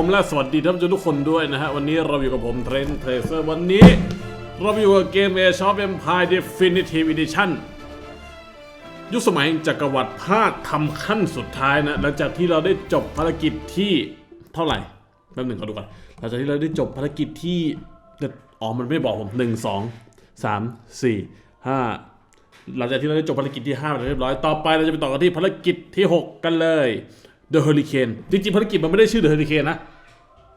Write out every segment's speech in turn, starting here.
ผมและสวัสดีท่านผู้ชมทุกคนด้วยนะฮะ วันนี้เราอยู่กับผมเทรนเทรเซอร์วันนี้ เราอยู่กับเกม A Shop Empire Definitive Edition ยุคสมัยจักรวรรดิภาคทำขั้นสุดท้ายนะ หลังจากที่เราได้จบภารกิจที่เท่าไหร่แป๊บหนึ่งขอดูก่อนหลังจากที่เราได้จบภารกิจที่อ๋อมันไม่บอกผมหนึ่งสองสามสี่ห้าหลังจากที่เราได้จบภารกิจที่ห้าไปเรียบร้อย ต่อไปเราจะไปต่อกันที่ภารกิจที่หกกันเลย The Hurricane จริงๆภารกิจมันไม่ได้ชื่อ The Hurricane นะ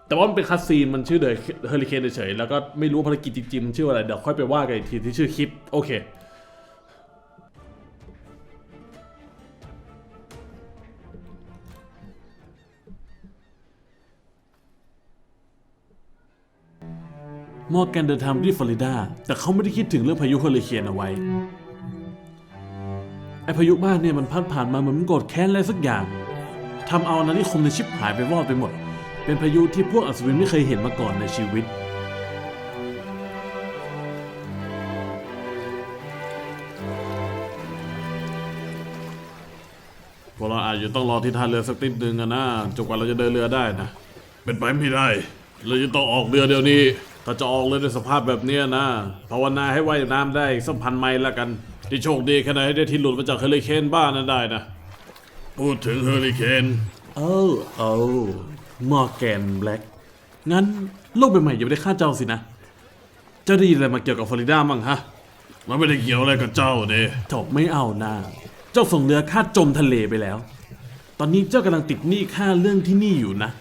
แต่ว่ามันเป็นคัสซีนมันชื่อ The Hurricane เฉยๆแล้วก็ไม่รู้ภารกิจจริงๆมันชื่ออะไรเดี๋ยวค่อยไปว่ากันอีกทีที่ชื่อคลิปโอเคมอร์แกนเดินทางที่ฟลอริดา แต่เขาไม่ได้คิดถึงเรื่องพายุเฮอริเคนเอาไว้ ไอพายุบ้านเนี่ยมันพัดผ่านมาเหมือนมันโกรธแค้นอะไรสักอย่าง ทำเอาอาณานิคมในชิปหายไปวอดไปหมด เป็นพายุที่พวกอัศวินไม่เคยเห็นมาก่อนในชีวิต พวกเราอาจจะต้องรอที่ท่าเรือสักนิดนึงอะนะจนกว่าเราจะเดินเรือได้นะ เป็นไปไม่ได้เราจะต้องออกเรือเดี๋ยวนี้ ถ้าจะออกเรือในสภาพแบบเนี้ยนะภาวนาให้ว่ายน้ำได้สักพันไมล์ละกันที่โชคดีแค่ไหนให้ได้ที่หลุดมาจากเฮอริเคนบ้านนั้นได้นะ พูดถึงเฮอริเคนเออเออมอร์แกนแบล็กงั้นโลกใบใหม่ยังไม่ได้ฆ่าเจ้าสินะ เจ้าได้ยินอะไรมาเกี่ยวกับฟลอริดามั่งฮะมันไม่ได้เกี่ยวอะไรกับเจ้าเด้จบไม่เอานะเจ้าส่งเรือข้าจมทะเลไปแล้ว ตอนนี้เจ้ากำลังติดหนี้ค่าเรื่องที่นี่อยู่นะ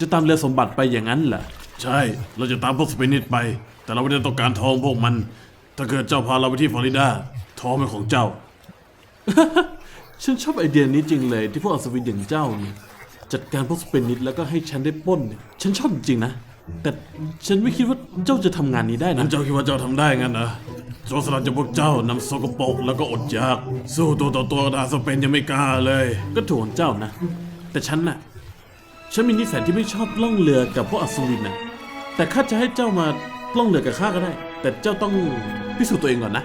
จะตามเรือสมบัติไปอย่างนั้นเหรอ ใช่ เราจะตามพวกสเปนิดไป แต่เราไม่ได้ต้องการทองพวกมัน ถ้าเกิดเจ้าพาเราไปที่ฟลอริดาทองเป็นของเจ้า ฉันชอบไอเดียนี้จริงเลยที่พวกอัศวินอย่างเจ้าเนี่ยจัดการพวกสเปนิดแล้วก็ให้ฉันได้ปล้นเนี่ยฉันชอบจริงๆนะ แต่ฉันไม่คิดว่าเจ้าจะทำงานนี้ได้นะเจ้าคิดว่าเจ้าทำได้งั้นนะโจรสลัดจะพวกเจ้านำสกปรกแล้วก็อดอยาก สู้ตัวต่อตัวกับทหารสเปนยังไม่กล้าเลย ก็ถูกของเจ้านะ แต่ฉันน่ะ ฉันมีนิสัยที่ไม่ชอบล่องเรือกับพวกอัศวินนะแต่ข้าจะให้เจ้ามาล่องเรือกับข้าก็ได้ แต่เจ้าต้องพิสูจน์ตัวเองก่อนนะ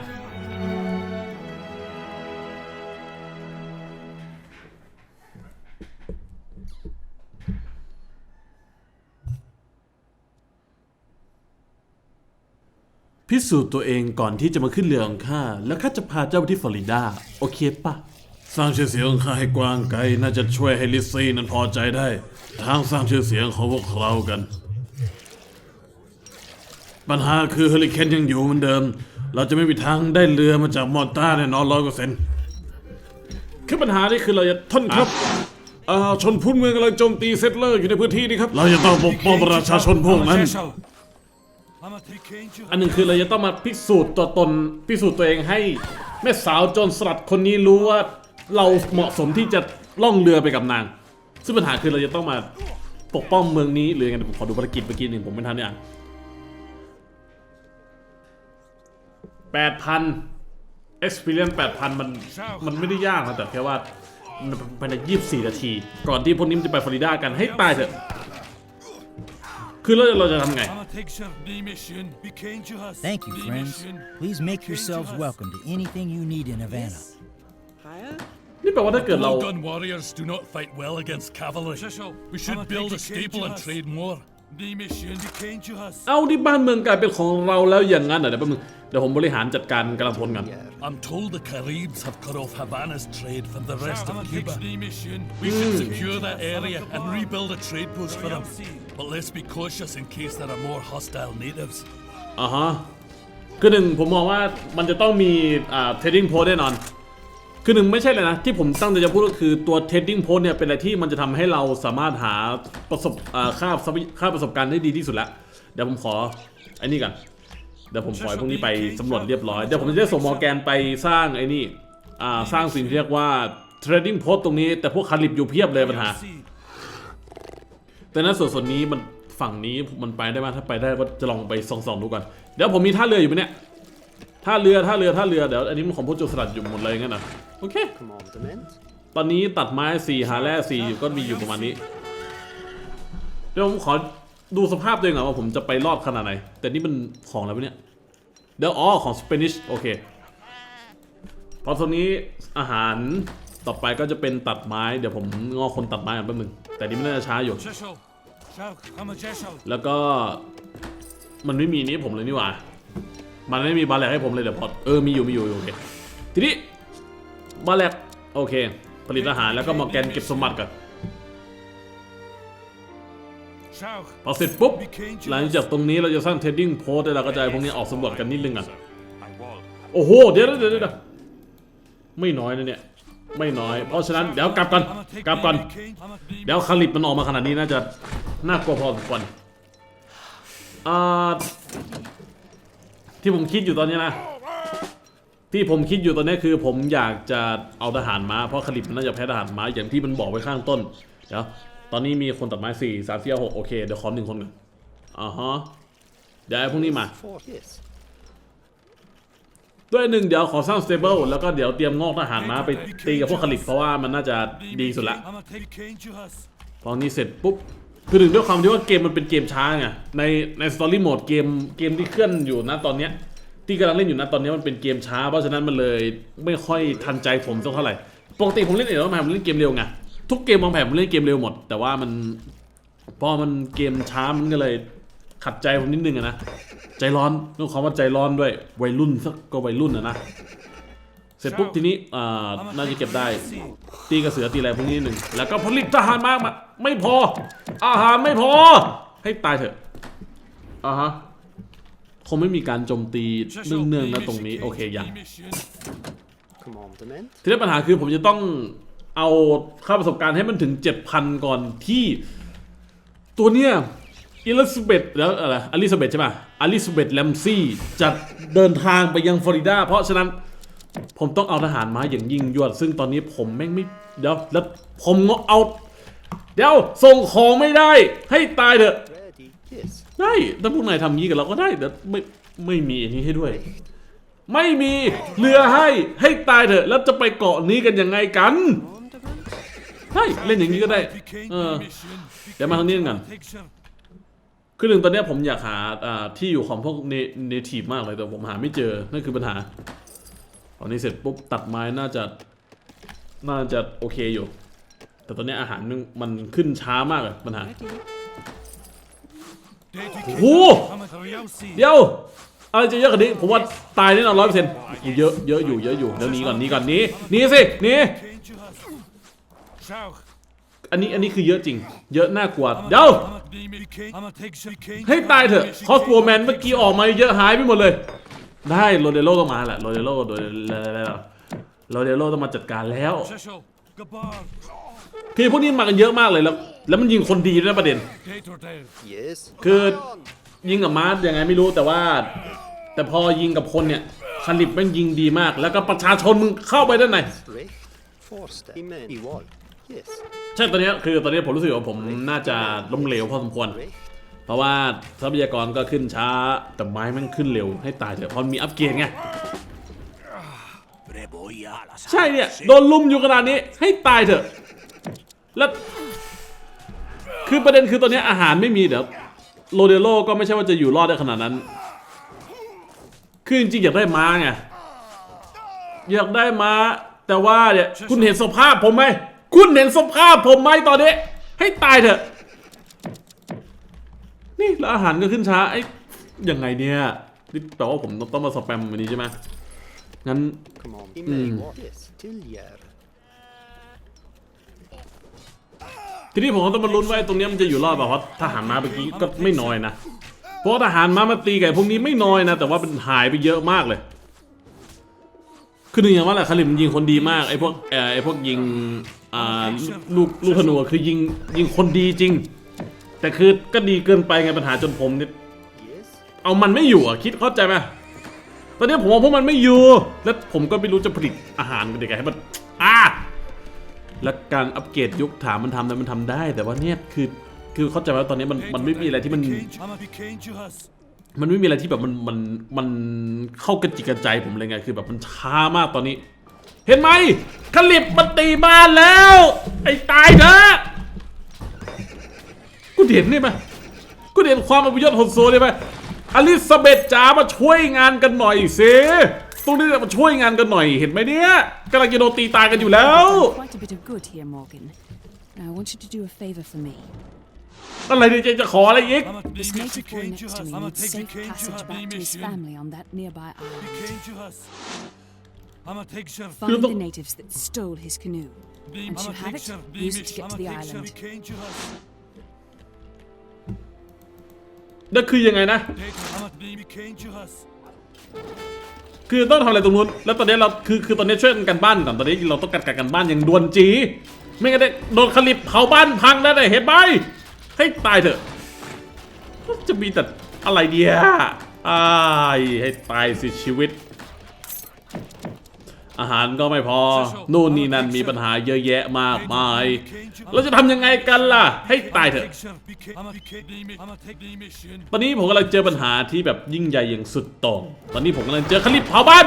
พิสูจน์ตัวเองก่อนที่จะมาขึ้นเรือของข้า แล้วข้าจะพาเจ้าไปที่ฟลอริดา โอเคปะสร้างชื่อเสียงของข้าให้กว้างไกลน่าจะช่วยให้ลิซซี่นั้นพอใจได้ ทางสร้างชื่อเสียงของพวกเรากัน ปัญหาคือเฮอริเคนยังอยู่เหมือนเดิม เราจะไม่มีทางได้เรือมาจากมอนตาแน่นอนร้อยเปอร์เซ็นต์คือปัญหานี่คือเราจะท่านครับอ่าชนพื้นเมืองกำลังโจมตีเซตเลอร์อยู่ในพื้นที่นี้ครับ เราจะต้องปกป้องประชาชนพวกนั้น อันหนึ่งคือเราจะต้องมาพิสูจน์ตัวตนพิสูจน์ตัวเองให้ แม่สาวโจรสลัดคนนี้รู้ว่าเราเหมาะสมที่จะล่องเรือไปกับนาง ซึ่งปัญหาคือเราจะต้องมาปกป้องเมืองนี้หรือไงผมขอดูภารกิจเมื่อกี้หนึ่งผมไม่ทันได้อ่านแปดพัน experience แปดพันมันมันไม่ได้ยากนะแต่แค่ว่าภายในยี่สิบสี่นาที ก่อนที่พวกนี้มันจะไปฟลอริดากันให้ตายเถอะ คือเราจะเราจะทำไง Thank you, friends. Please make yourselves welcome to anything you need in Havana. นี่แปลว่าถ้าเกิดเรา Well done warriors do not fight well against cavalry. We should build a stable and trade more. เอาที่บ้านเมืองกลายเป็นของเราแล้วอย่างนั้นเหรอเดี๋ยวแป๊บนึงเดี๋ยวผมบริหารจัดการกำลังพลกัน I'm told the Caribs have cut off Havana's trade from the rest of Cuba. We should secure that area and rebuild a trade post for them. But let's be cautious in case there are more hostile natives. อ่าฮะคือหนึ่งผมมองว่ามันจะต้องมีอ่า trading post แน่นอน คือหนึ่งไม่ใช่เลยนะ ที่ผมตั้งใจจะพูดก็คือตัว trading post เนี่ยเป็นอะไรที่มันจะทำให้เราสามารถหาประสบค่าค่าประสบการณ์ได้ดีที่สุดแล้ว เดี๋ยวผมขอไอ้นี่ก่อนเดี๋ยวผมขอให้พวกนี้ไปสำรวจเรียบร้อย เดี๋ยวผมจะส่งมอแกนไปสร้างไอ้นี่สร้างสิ่งที่เรียกว่า trading post ตรงนี้ แต่พวกคาลิบอยู่เพียบเลยปัญหา แต่นั้นส่วนส่วนนี้มันฝั่งนี้มันไปได้ไหมถ้าไปได้ก็จะลองไปส่องๆดูก่อน เดี๋ยวผมมีท่าเรืออยู่ไหมเนี่ยท่าเรือท่าเรือท่าเรือเดี๋ยวอันนี้มันของพวกโจรสลัดอยู่หมดเลยงั้นนะ โอเคตอนนี้ตัดไม้สี่หาแร่สี่อยู่ก็มีอยู่ประมาณนี้ เดี๋ยวผมขอดูสภาพตัวเองก่อนว่าผมจะไปรอดขนาดไหน แต่นี่มันของอะไรวะเนี่ย เดี๋ยวอ๋อของสเปนิชโอเคตอนตรงนี้อาหารต่อไปก็จะเป็นตัดไม้ เดี๋ยวผมงอคนตัดไม้กันแป๊บนึงแต่นี่ไม่น่าจะช้าอยู่ Jeshel. Shout, I'm a Jeshel. แล้วก็มันไม่มีนี้ผมเลยนี่หว่า มันไม่มีบาแลกให้ผมเลยเดี๋ยวพอเออมีอยู่มีอยู่โอเคทีนี้ บาแลกโอเค ผลิตอาหารแล้วก็มาแกนเก็บสมบัติกันพอเสร็จปุ๊บ หลังจากตรงนี้เราจะสร้างเทรดดิ้งโพสต์แล้เราก็จะเอาพวกนี้ออกสำรวจกันนิดนึงอะโอ้โหเดี๋ยวเดี๋ยวเดี๋ยวเดี๋ยวไม่น้อยนะเนี่ย ไม่น้อย เพราะฉะนั้นเดี๋ยวกลับกันกลับกันเดี๋ยวคาลิปมันออกมาขนาดนี้น่าจะน่ากลัวพอสมควรอ่าที่ผมคิดอยู่ตอนนี้นะ ที่ผมคิดอยู่ตอนนี้คือผมอยากจะเอาทหารม้าเพราะคาลิปมันน่าจะแพ้ทหารม้าอย่างที่มันบอกไว้ข้างต้นเดี๋ยวตอนนี้มีคนตัดไม้สี่สามสี่หกโอเคเดี๋ยวขอหนึ่งคนก่อนอ่าฮะเดี๋ยวไอ้พวกนี้มา ด้วยหนึ่งเดี๋ยวขอสร้างสเตเบิลแล้วก็เดี๋ยวเตรียมงอกทหารม้าไปตีกับพวกคาลิปเพราะว่ามันน่าจะดีสุดละ I'm a take King Juhas. พอนี้เสร็จปุ๊บคือถึงด้วยความที่ว่าเกมมันเป็นเกมช้าไงในในสตอรี่โหมดเกมเกมที่เคลื่อนอยู่นะตอนเนี้ย ที่กำลังเล่นอยู่นะตอนนี้มันเป็นเกมช้า เพราะฉะนั้นมันเลยไม่ค่อยทันใจผมสักเท่าไหร่ ปกติผมเล่นเออร์แมผมเล่นเกมเร็วไง ทุกเกมวางแผนผมเล่นเกมเร็วหมด แต่ว่ามันพอมันเกมช้ามันก็เลยขัดใจผมนิดนึงอะนะ ใจร้อนต้องขอว่าใจร้อนด้วย วัยรุ่นสักก็วัยรุ่นอะนะ เสร็จปุ๊บทีนี้อ่าน่าจะเก็บได้ ตีกระเสือตีอะไรพวกนี้หนึ่ง แล้วก็ผลิตทหารมากมาไม่พอ อาหารไม่พอ ให้ตายเถอะอ่าฮะ คงไม่มีการโจมตีเนื่องๆนะตรงนี้โอเคยัง Commandment. ทีนี้ปัญหาคือผมจะต้องเอาค่าประสบการณ์ให้มันถึง 7,000 ก่อนที่ตัวเนี้ยอิลิซาเบธแล้วอะไรอลิซาเบธใช่ป่ะอลิซาเบธแลมซี่จะเดินทางไปยังฟลอริดา เพราะฉะนั้นผมต้องเอาทหารม้าอย่างยิ่งยวด ซึ่งตอนนี้ผมแม่งไม่เดี๋ยวแล้วผมเอา เดี๋ยวส่งของไม่ได้ ให้ตายเถอะ Ready. Yes. ได้ถ้าพวกนายทำงี้กับเราก็ได้แต่ไม่ไม่มีอันนี้ให้ด้วย ไม่มีเรือให้ให้ตายเถอะ แล้วจะไปเกาะนี้กันยังไงกันใช่เล่นอย่างนี้ก็ได้ เออเดี๋ยวมาทางนี้กันคือหนึ่งตอนนี้ผมอยากหาที่อยู่ของพวกเนทีฟมากเลยแต่ผมหาไม่เจอ นั่นคือปัญหา ตอนนี้เสร็จปุ๊บตัดไม้น่าจะ น่าจะโอเคอยู่ แต่ตอนนี้อาหารมันมันขึ้นช้ามากเลยปัญหา Dedicated. Whoa! I'm a Realsi. เดี๋ยวอะไรจะเยอะกว่านี้ผมว่าตายแน่นอนร้อยเปอร์เซ็นต์เยอะเยอะอยู่เยอะอยู่เดี๋ยวหนี้ก่อนหนี้ก่อนหนี้หนี้สิหนีอันนี้อันนี้คือเยอะจริง เยอะน่ากลัวเดี๋ยวให้ตายเถอะคอสโบแมนเมื่อกี้ออกมาเยอะหายไปหมดเลย ได้โรเดโลต้องมาแหละโรเดโลโรเดโลโรเดโลต้องมาจัดการแล้ว คือพวกนี้มากันเยอะมากเลยแล้ว แล้วมันยิงคนดีด้วยนะประเด็น Gator Dale. Yes. คือ Come on. ยิงกับมาร์ยังไงไม่รู้แต่ว่า แต่พอยิงกับคนเนี่ยคาลิปแม่งยิงดีมาก แล้วก็ประชาชนมึงเข้าไปด้านใน Recht. Forster. Amen. I wall. Yes. ใช่ตอนเนี้ยคือตอนนี้ผมรู้สึกว่าผมน่าจะล้มเหลวพอสมควร Recht. เพราะว่าทรัพยากรก็ขึ้นช้า แต่ไม้แม่งขึ้นเร็วให้ตายเถอะเพราะมีอัปเกรดไงใช่เนี่ย โดนลุมอยู่ขนาดนี้ให้ตายเถอะ แล้วคือประเด็นคือตอนนี้อาหารไม่มีเดี๋ยวโรเดโลก็ไม่ใช่ว่าจะอยู่รอดได้ขนาดนั้น คือจริงๆอยากได้ม้าไง อยากได้ม้า แต่ว่าเนี่ยคุณเห็นสภาพผมไหม คุณเห็นสภาพผมไหมตอนนี้ ให้ตายเถอะ นี่แล้วอาหารก็ขึ้นช้าไอ้ยังไงเนี่ยนี่แปลว่าผมต้องมาสแปมวันนี้ใช่ไหมงั้น Come on. ทีนี้ผมก็ต้องมาลุ้นว่าไอ้ตรงเนี้ยมันจะอยู่รอดเปล่าเพราะทหารม้าเมื่อกี้ก็ไม่น้อยนะ เพราะทหารม้ามาตีไก่พวกนี้ไม่น้อยนะ แต่ว่ามันหายไปเยอะมากเลย คือหนึ่งอย่างว่าแหละคาริมมันยิงคนดีมากไอ้พวกเอ่อไอ้พวกยิงอ่าลูกลูกธนูคือยิงยิงคนดีจริง แต่คือก็ดีเกินไปไงปัญหาจนผมเนี่ยเอามันไม่อยู่อะคิดเข้าใจไหมตอนนี้ผมว่าพวกมันไม่อยู่ แล้วผมก็ไม่รู้จะผลิตอาหารเป็นยังไงให้มันอ่า และการอัปเกรดยุคถามมันทำได้มันทำได้ แต่ว่าเนี่ยคือคือเข้าใจว่าตอนนี้มันมันไม่มีอะไรที่มัน มันไม่มีอะไรที่แบบมันมันมันเข้ากระจิกกระใจผมเลยไงคือแบบมันช้ามากตอนนี้ เห็นไหมคลิปมันตีบ้านแล้ว ไอ้ตายเถอะกูเห็นนี่ไหมกูเห็นความอภิยศหดโซได้ไหมอลิซาเบธจ๋ามาช่วยงานกันหน่อยสิ ตรงนี้มาช่วยงานกันหน่อยเห็นไหมเนี่ยกำลังจะโดนตีตายกันอยู่แล้ว Quite a bit of good here, Morgan. Now, I want you to do a favor for me. อะไรเนี่ยจะจะขออะไรอีก This native boy next to me needs safe passage back to his family on that nearby island. Find the natives that stole his canoe. Once you have it, use it to get to the island. นั่นคือยังไงนะ คือต้องทำอะไรตรงนู้น แล้วตอนนี้เราคือคือตอนนี้ช่วยกันบ้านก่อนตอนนี้เราต้องการกันบ้านอย่างด่วนจี ไม่งั้นได้โดนคลิปเผาบ้านพังแล้วได้เห็นไหมให้ตายเถอะ จะมีแต่อะไรเดียอ้ายให้ตายสิชีวิต อาหารก็ไม่พอ นู่นนี่นั่นมีปัญหาเยอะแยะมากมาย เราจะทำยังไงกันล่ะ ให้ตายเถอะ ตอนนี้ผมกำลังเจอปัญหาที่แบบยิ่งใหญ่อย่างสุดโต่ง ตอนนี้ผมกำลังเจอคลิปเผาบ้าน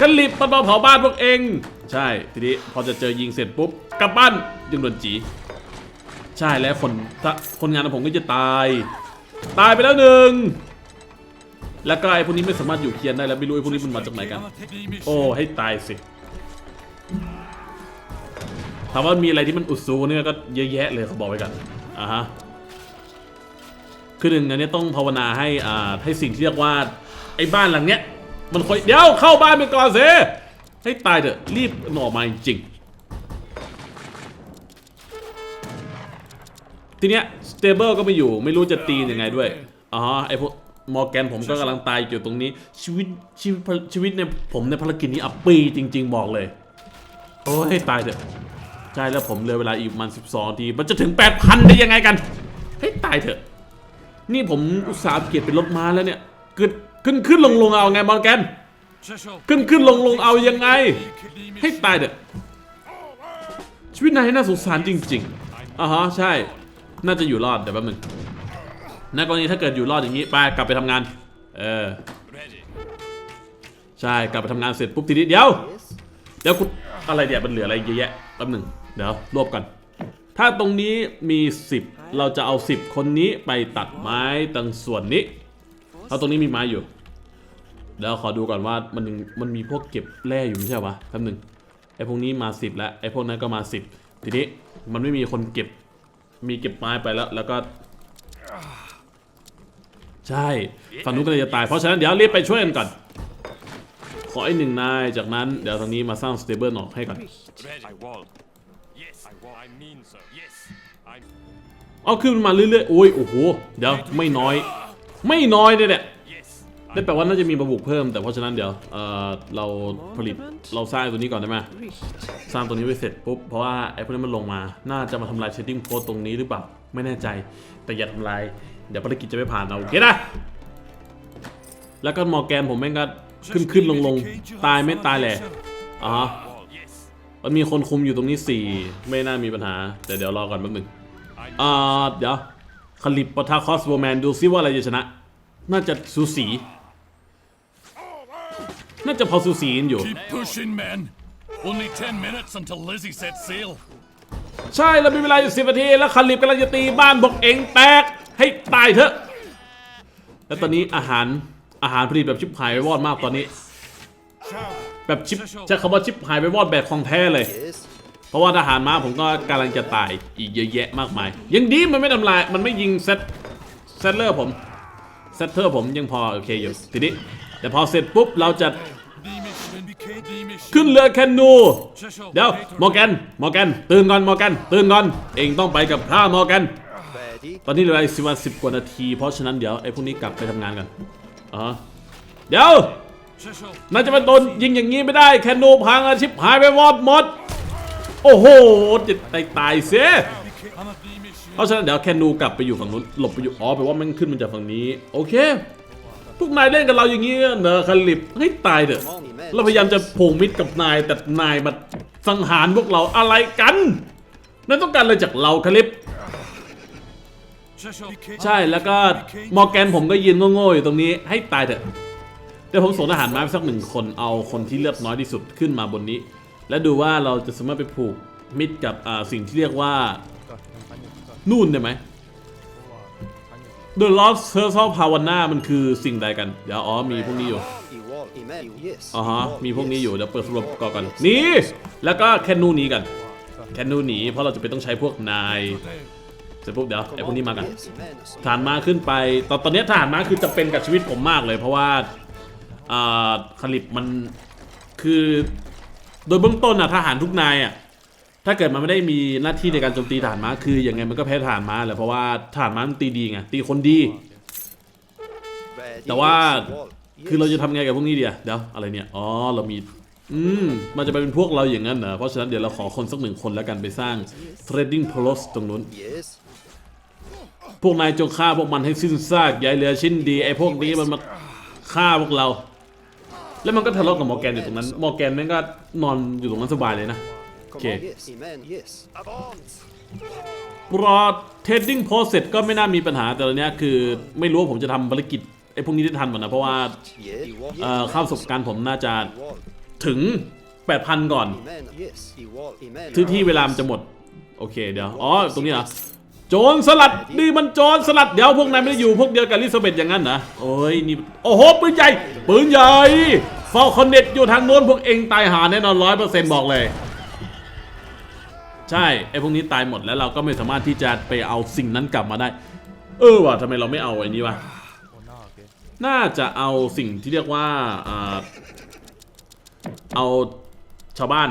คลิปมันมาเผาบ้านพวกเอง ใช่ ทีนี้พอจะเจอยิงเสร็จปุ๊บกลับบ้านยิงโดนจี ใช่แล้วคนถ้าคนงานของผมก็จะตาย ตายไปแล้วหนึ่ง แล้วก็ไอ้พวกนี้ไม่สามารถอยู่เคียนได้แล้วไม่รู้ไอ้พวกนี้มันมาจากไหนกัน โอ้ให้ตายสิถามว่ามีอะไรที่มันอุดซูเนี่ยก็เยอะแยะเลยเขาบอกไว้กันอ่าฮะคือหนึ่งอันนี้ต้องภาวนาให้อ่าให้สิ่งที่เรียกว่าไอ้บ้านหลังเนี้ย มันคอยเดี๋ยวเข้าบ้านไปก่อนสิให้ตายเถอะรีบหน่อมาจริงทีเนี้ยสเตเบิลก็ไม่อยู่ไม่รู้จะตียังไงด้วยอ๋อไอพวก มอร์แกนผมก็กำลังตายอยู่ตรงนี้ ชีวิตชีวิตชีวิตในผมในภารกิจนี้อับปีจริง ๆ บอกเลย โอ้ยให้ตายเถอะใช่แล้วผมเหลยเวลาอีกประมัน12ทีมันจะถึง 8,000 ได้ยังไงกันให้ตายเถอะ นี่ผมอุตส่าห์เกียรติเป็นรถม้าแล้วเนี่ยขึ้นขึ้นขึ้นลงลงเอาไงมอร์แกนขึ้นขึ้นลงลงเอายังไง ให้ตายเถอะชีวิตนายน่าสงสารจริงๆอ่าฮะใช่ น่าจะอยู่รอดเดี๋ยวแป๊บนึง ในกรณีถ้าเกิดอยู่รอดอย่างนี้ไปกลับไปทำงาน เออ ใช่กลับไปทำงานเสร็จปุ๊บทีนี้เดี๋ยว เดี๋ยวอะไรเดี๋ยวมันเหลืออะไรเยอะแยะแป๊บหนึ่งเดี๋ยวรวบกัน ถ้าตรงนี้มี 10 เราจะเอา 10 คนนี้ไปตัดไม้ตรงส่วนนี้เพราตรงนี้มีไม้อยู่เดี๋ยวขอดูก่อนว่ามันมันมีพวกเก็บแร่อยู่ไม่ใช่ปะแป๊บหนึ่งไอ้พวกนี้มา 10 แล้วไอ้พวกนั้นก็มา 10 ทีนี้มันไม่มีคนเก็บมีเก็บไม้ไปแล้ว แล้วก็ ใช่ฝั่งนู้นก็เลยจะตาย เพราะฉะนั้นเดี๋ยวรีบไปช่วยกันก่อน ขอไอ้หนึ่งนายจากนั้นเดี๋ยวทางนี้มาสร้างสเตเบิลออกให้ก่อนเอาขึ้นมาเรื่อยๆ โอ้ย โอ้โห เดี๋ยวไม่น้อย ไม่น้อยเลยเนี่ย Yes. นั่แปลว่าน่าจะมีประบุกเพิ่ม แต่เพราะฉะนั้นเดี๋ยวเออเราผลิตเราสร้างตัวนี้ก่อนได้ไหมสร้างตัวนี้ไว้เสร็จปุ๊บ เพราะว่าไอ้พวกนี้มันลงมา น่าจะมาทำลายเชดดิ้งโพสตรงนี้หรือเปล่า ไม่แน่ใจ แต่อย่าทำลาย เดี๋ยวภารกิจจะไม่ผ่านเอาโอเคนะแล้วก็มอร์แกนผมแม่งก็ขึ้นขึ้นลงลงตายไม่ตายแหละอ่าฮะ Wall. Yes. มันมีคนคุมอยู่ตรงนี้4ไม่น่ามีปัญหา แต่เดี๋ยวรอก่อนแป๊บหนึงอ่าเดี๋ยวคาลิปปะทะคอสโบแมนดูซิว่าอะไรจะชนะ น่าจะสูสี น่าจะพอสูสีกันอยู่ Keep pushing, men. Only ten minutes until Lizzie sets sail. ใช่เรามีเวลาอยู่สิบนาที แล้วคาลิปกำลังจะตีบ้านบอกเองแตก ให้ตายเถอะ แล้วตอนนี้อาหารอาหารผลิตแบบชิบหายไปวอดมากตอนนี้ แบบชิบใช้คำว่าชิบหายไปวอดแบบของแท้เลย เพราะว่าทหารม้าผมก็กำลังจะตายอีกเยอะแยะมากมาย ยังดีมันไม่ทำลาย มันไม่ยิงเซตเซตเลอร์ผมเซตเตอร์ผมยังพอโอเคอยู่ทีนี้ แต่พอเสร็จปุ๊บเราจะขึ้นเรือแคนู เดี๋ยวมอร์แกนมอร์แกนตื่นก่อนมอร์แกนตื่นก่อน เองต้องไปกับข้ามอร์แกน ตอนนี้เหลืออีกสิบวันสิบกว่านาที เพราะฉะนั้นเดี๋ยวไอ้พวกนี้กลับไปทำงานกันอ๋อเดี๋ยวน่าจะมาโดนยิงอย่างนี้ไม่ได้ แคนูพังอาชิบหายไปวอดหมด โอ้โหจะตายตายเสียเพราะฉะนั้นเดี๋ยวแคนูกลับไปอยู่ฝั่งนู้นหลบไปอยู่อ๋อแปลว่ามันขึ้นมาจากฝั่งนี้ โอเคพวกนายเล่นกับเราอย่างนี้เนอะคาลิปให้ตายเถอะเราพยายามจะผูกมิตรกับนายแต่นายมาสังหารพวกเราอะไรกันนายต้องการอะไรจากเราคาลิป ใช่แล้วก็มอร์แกนผมก็ยืนโง่ๆอยู่ตรงนี้ให้ตายเถอะเดี๋ยวผมส่งทหารมาสักหนึ่งคนเอาคนที่เลือดน้อยที่สุดขึ้นมาบนนี้ และดูว่าเราจะสามารถไปผูกมิตรกับอ่าสิ่งที่เรียกว่านู่นได้ไหม The Lost c u r s e of Pavana มันคือสิ่งใดกัน เดี๋ยวอ๋อมีพวกนี้อยู่อ๋อฮะมีพวกนี้อยู่เดี๋ยวเปิดสรุปก่อนก่อนนี่แล้วก็แคนนูนี้กัน แคนนูนี้เพราะเราจะไปต้องใช้พวกนาย ร็จปุ๊บเดี๋ยวไอ้พวกนี้มากัน Yes. Amen. ทหารม้าขึ้นไป ตอนตอนนี้ทหารม้าคือจะเป็นกับชีวิตผมมากเลย เพราะว่าอ่าคลิปมันคือ โดยเบื้องต้นอะทหารทุกนายอะถ้าเกิดมันไม่ได้มีหน้าที่ในการโจมตีทหารม้าคือยังไงมันก็แพ้ทหารม้าแหละเพราะว่าทหารม้ามันตีดีไงตีคนดี Ready. แต่ว่า Yes. Wall. คือเรา Yes. จะทำไงกับพวกนี้เดียวเดี๋ยวอะไรเนี่ยอ๋อเรามีอืมมันจะไปเป็นพวกเราอย่างนั้นเหรอเพราะฉะนั้นเดี๋ยวเราขอคนสักหนึ่งคนแล้วกันไปสร้าง trading post ตรงนู้น Yes. พวกนายจงฆ่าพวกมันให้สิ้นซากอย่าให้เหลือชิ้นดีไอ้พวกนี้มันมาฆ่าพวกเรา แล้วมันก็ทะเลาะกับมอร์แกนอยู่ตรงนั้น มอร์แกนแม่งก็นอนอยู่ตรงนั้นสบายเลยนะ Come Okay. on. Yes. Amen. Yes. Avance. รอ trading post เสร็จก็ไม่น่ามีปัญหาแต่ตอนเนี้ยคือไม่รู้ว่าผมจะทำภารกิจไอ้พวกนี้ได้ทันหมดนะเพราะว่า Yes. He wall. เอ่อ Yes. ค่าประสบการณ์ผมน่าจะ Wall. ถึง 8,000 ก่อน Amen. Yes. He wall. Amen. ที่ที่เวลามันจะหมด โอเคเดี๋ยว อ๋อ ตรงนี้เหรอ โจรสลัดนี่มันโจรสลัดเดี๋ยวพวกนายไม่ได้อยู่พวกเดียวกับลิซาเบธอย่างนั้นนะโอ้ยนี่โอ้โหปืนใหญ่ปืนใหญ่ฟอลคอนเน็ตอยู่ทางโน้นพวกเองตายหาแน่นอนร้อยเปอร์เซ็นต์บอกเลย ใช่ไอ้พวกนี้ตายหมดแล้วเราก็ไม่สามารถที่จะไปเอาสิ่งนั้นกลับมาได้ เออว่ะทำไมเราไม่เอาไอ้นี้วะน่าจะเอาสิ่งที่เรียกว่าอ่าเอา ชาวบ้าน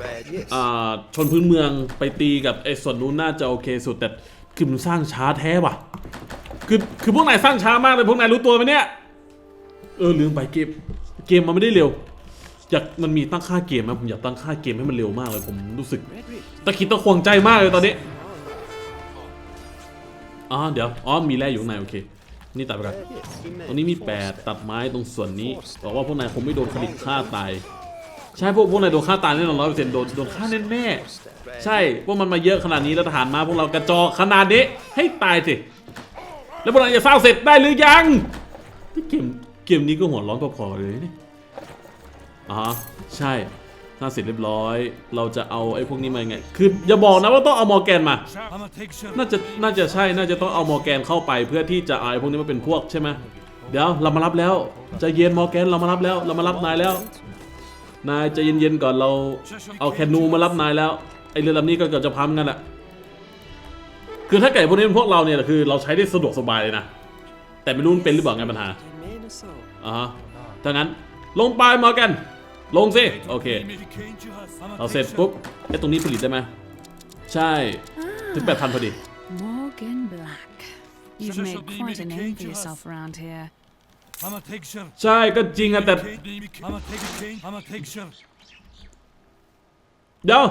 Bad. Yes. อ่าชนพื้นเมืองไปตีกับไอ้ส่วนนู้นน่าจะโอเคสุดแต่คือมันสร้างช้าแท้ว่ะ คือคือพวกนายสร้างช้ามากเลยพวกนายรู้ตัวไหมเนี่ยเออลืมไปเกมเกมมันไม่ได้เร็วอยากมันมีตั้งค่าเกมนะผมอยากตั้งค่าเกมให้มันเร็วมากเลยผมรู้สึกตะคิดตะควงใจมากเลยตอนนี้อ๋อเดี๋ยวอ๋อมีแร่อยู่ข้างในโอเค นี่ตัดไปก่อน Bad. Yes. Amen. ตรงนี้มี 8 ตัดไม้ตรงส่วนนี้บอกว่าพวกนายคงไม่โดนผลิตฆ่าตาย ใช่พวกพวกนายโดนฆ่าตายแน่นอนร้อยเปอร์เซ็นต์โดนโดนฆ่าแน่ๆใช่พวกมันมาเยอะขนาดนี้แล้วทหารมาพวกเรากระจอกขนาดนี้ให้ตายสิแล้วพวกนายจะสร้างเสร็จได้หรือยังที่เกมเกมนี้ก็หัวร้อนพอๆเลยนี่อ๋อใช่สร้างเสร็จเรียบร้อย เราจะเอาไอ้พวกนี้มายังไง คืออย่าบอกนะว่าต้องเอามอร์แกนมา น่าจะน่าจะใช่น่าจะต้องเอามอร์แกนเข้าไปเพื่อที่จะเอาไอ้พวกนี้มาเป็นพวกใช่ไหมเดี๋ยวเรามารับแล้วใจเย็นมอร์แกนเรามารับแล้วเรามารับนายแล้ว นายใจเย็นๆก่อนเราเอาแคนูมารับนายแล้วไอเรือลำนี้ก็เกือบจะพังกันแหละคือถ้าเกิดพวกนี้เป็นพวกเราเนี่ยคือเราใช้ได้สะดวกสบายเลยนะแต่ไม่รู้มันเป็นหรือเปล่าไงปัญหาอ่าฮะถ้างั้นลงไปมอร์แกนลงสิโอเคเอาเสร็จปุ๊บไอตรงนี้ผลิตได้ไหมใช่ถึงแปดพันพอดี Morgan Black. You've made quite a name for yourself around here. I'm a take sure. ใช่ก็จริงอะแต่เดี๋ยว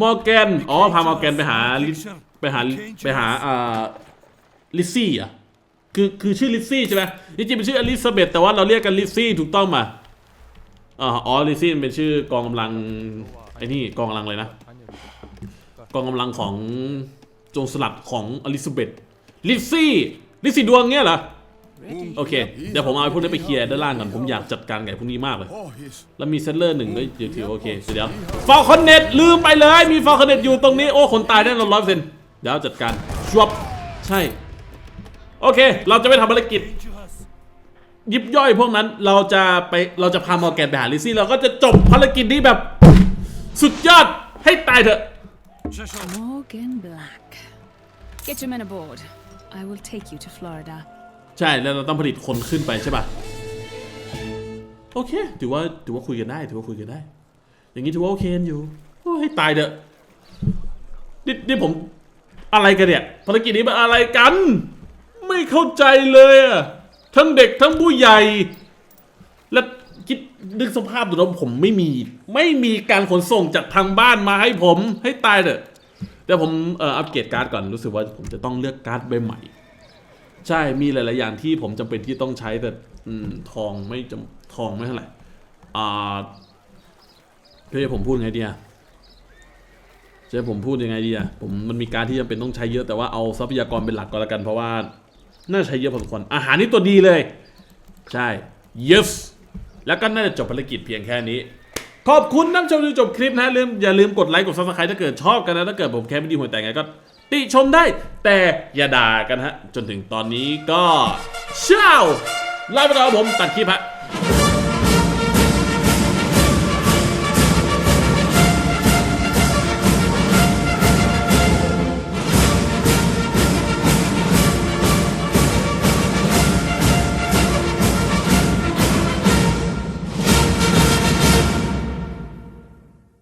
มอร์แกนอ๋อพามอร์แกนไปหาลิไปหาไปหาอ่าลิซซี่อะคือคือชื่อลิซซี่ใช่ไหมจริงๆเป็นชื่ออลิซาเบธแต่ว่าเราเรียกกันลิซซี่ถูกต้องมาอ่าอ๋อลิซซี่มันเป็นชื่อกองกำลังไอ้นี่กองกำลังเลยนะกองกำลังของโจรสลัดของอลิซาเบธลิซซี่ลิซซี่ดวงเงี้ยเหรอ โอเค เดี๋ยวผมเอาไอ้พวกนี้ไปเคลียร์ด้านล่างก่อน ผมอยากจัดการกับไอ้พวกนี้มากเลย แล้วมีเซตเลอร์หนึ่งก็ถือว่าโอเค เดี๋ยวฟอลคอนเน็ตลืมไปเลย มีฟอลคอนเน็ตอยู่ตรงนี้ โอ้ คนตายแน่นอนร้อยเปอร์เซ็นต์เดี๋ยวจัดการชวบใช่ โอเค เราจะไม่ทำภารกิจ ยิบย่อยพวกนั้น เราจะไป เราจะพามอร์แกนไปหาลิซซี่ เราก็จะจบภารกิจนี้แบบ สุดยอด ให้ตายเถอะ Sure, sure. Morgan Black. Get your men aboard. I will take you to Florida. ใช่แล้วเราต้องผลิตคนขึ้นไปใช่ป่ะโอเค ถือว่าถือว่าคุยกันได้ ถือว่าคุยกันได้ อย่างนี้ถือว่าโอเคอยู่โอ้ให้ตายเถอะนี่นี่ผมอะไรกันเนี่ยภารกิจนี้มันอะไรกัน ไม่เข้าใจเลยอะทั้งเด็กทั้งผู้ใหญ่ และคิดนึกสภาพดูแล้วผมไม่มี ไม่มีการขนส่งจากทางบ้านมาให้ผมให้ตายเถอะเดี๋ยวผมเอ่ออัปเกรดการ์ดก่อนรู้สึกว่าผมจะต้องเลือกการ์ดใบใหม่ ใช่มีหลาย ๆ อย่างที่ผมจำเป็นที่ต้องใช้แต่อืมทองไม่จำทองไม่เท่าไหร่อ่าเฮ้ยผมพูดไงดีอะจะให้ผมพูดยังไงดีอะผมมันมีการที่จำเป็นต้องใช้เยอะแต่ว่าเอาทรัพยากรเป็นหลักก็แล้วกันเพราะว่า น่าใช้เยอะพอสมควรอาหารนี่ตัวดีเลย ใช่ yes แล้วก็น่าจะจบภารกิจเพียงแค่นี้ ขอบคุณท่านผู้ชมที่จบคลิปนะลืมอย่าลืมกดไลค์กดซับสไครต์ถ้าเกิดชอบกันนะถ้าเกิดผมแค่ไม่ดีหัวแต่ไงก็ ติชมได้ แต่อย่าด่ากันฮะ จนถึงตอนนี้ก็เช้าลาไปก่อนครับผมตัดคลิปฮะ